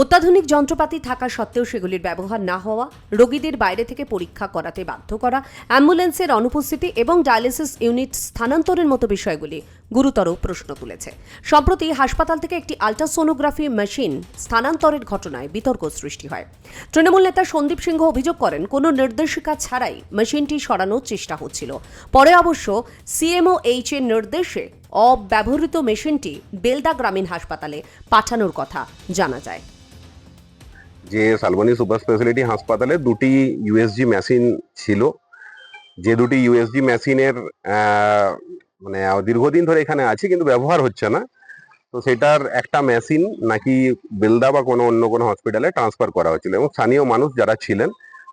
অত্যাধুনিক যন্ত্রপাতি থাকা সত্ত্বেও সেগুলির ব্যবহার না হওয়া, রোগীদের বাইরে থেকে পরীক্ষা করাতে বাধ্য করা, অ্যাম্বুলেন্সের অনুপস্থিতি এবং ডায়ালিসিস ইউনিট স্থানান্তরের মতো বিষয়গুলি গুরুতর প্রশ্ন তুলেছে। সম্প্রতি হাসপাতাল থেকে একটি আল্ট্রাসোনোগ্রাফি মেশিন স্থানান্তরের ঘটনায় বিতর্ক সৃষ্টি হয়। তৃণমূল নেতা সন্দীপ সিংহ অভিযোগ করেন, কোনো নির্দেশিকা ছাড়াই মেশিনটি সরানোর চেষ্টা হচ্ছিল। পরে অবশ্য সিএমও এইচ এর নির্দেশে অব্যবহৃত মেশিনটি বেলদা গ্রামীণ হাসপাতালে পাঠানোর কথা জানা যায়। যে শালবনী সুপার স্পেশালিটি হাসপাতালে দুটি ইউএসজি মেশিন ছিল। যে দুটি ইউএসজি মেশিনের মানে দীর্ঘদিন ধরে এখানে আছে, কিন্তু ব্যবহার হচ্ছে না। তো সেটার একটা মেশিন নাকি বেলদা বা কোনো অন্য কোনো হসপিটালে ট্রান্সফার করা হয়েছিল। এবং স্থানীয় মানুষ যারা ছিলেন,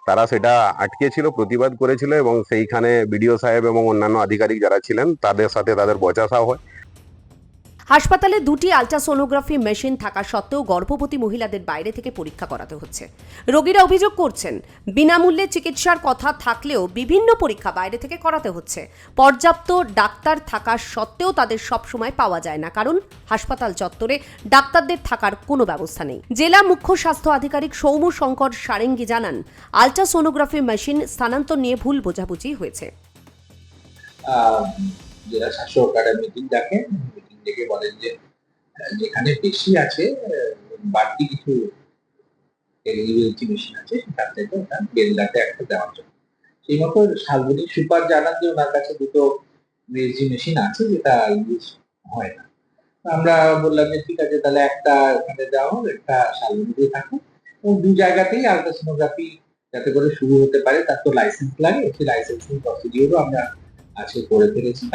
তারা সেটা আটকে ছিল প্রতিবাদ করেছিল এবং সেইখানে বিডিও সাহেব এবং অন্যান্য আধিকারিক যারা ছিলেন, তাদের সাথে তাদের বচাসা হয়। হাসপাতালে দুটি আল্ট্রাসোনোগ্রাফি মেশিন থাকা সত্ত্বেও গর্ভবতী মহিলাদের বাইরে থেকে পরীক্ষা করাতে হচ্ছে। রোগীরা অভিযোগ করছেন, বিনামূল্যে চিকিৎসার কথা থাকলেও বিভিন্ন পরীক্ষা বাইরে থেকে করাতে হচ্ছে। পর্যাপ্ত ডাক্তার থাকা সত্ত্বেও তাদের সবসময় পাওয়া যায় না, কারণ হাসপাতাল চত্বরে ডাক্তারদের থাকার কোনো ব্যবস্থা নেই। জেলা মুখ্য স্বাস্থ্য আধিকারিক সৌম শঙ্কর সারেঙ্গি জানান, আল্ট্রাসোনোগ্রাফি মেশিন স্থানান্তর নিয়ে ভুল বোঝাবুঝি হয়েছে। জেলা মিটিং ডেকে বলেন যে যেখানে বেশি আছে বাড়তি কিছু মেশিন আছে, সেখান থেকে ওটা বেলদাতে একটা দেওয়ার জন্য। সেই মতো শালবনী সুপার জানান যে ওনার কাছে দুটো ইউএসজি মেশিন আছে, যেটা ইউজ হয় না। আমরা বললাম যে, ঠিক আছে, তাহলে একটা এখানে দেওয়া হোক, একটা শালবনীতে থাকুক। এবং দু জায়গাতেই আলট্রাসোনোগ্রাফি যাতে করে শুরু হতে পারে, তার তো লাইসেন্স লাগে, সেই লাইসেন্সিং প্রসিডিওরও আমরা আজকে করে ফেলেছি।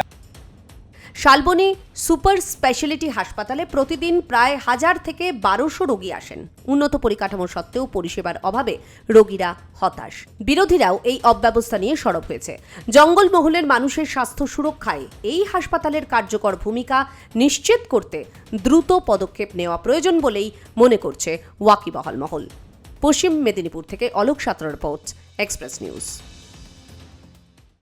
শালবনী সুপার স্পেশালিটি হাসপাতালে প্রতিদিন প্রায় হাজার থেকে বারোশো রোগী আসেন। উন্নত পরিকাঠামো সত্ত্বেও পরিষেবার অভাবে রোগীরা হতাশ। বিরোধীরাও এই অব্যবস্থা নিয়ে সরব হয়েছে। জঙ্গলমহলের মানুষের স্বাস্থ্য সুরক্ষায় এই হাসপাতালের কার্যকর ভূমিকা নিশ্চিত করতে দ্রুত পদক্ষেপ নেওয়া প্রয়োজন বলেই মনে করছে ওয়াকিবহল মহল। পশ্চিম মেদিনীপুর থেকে Alok Santra report, Express News.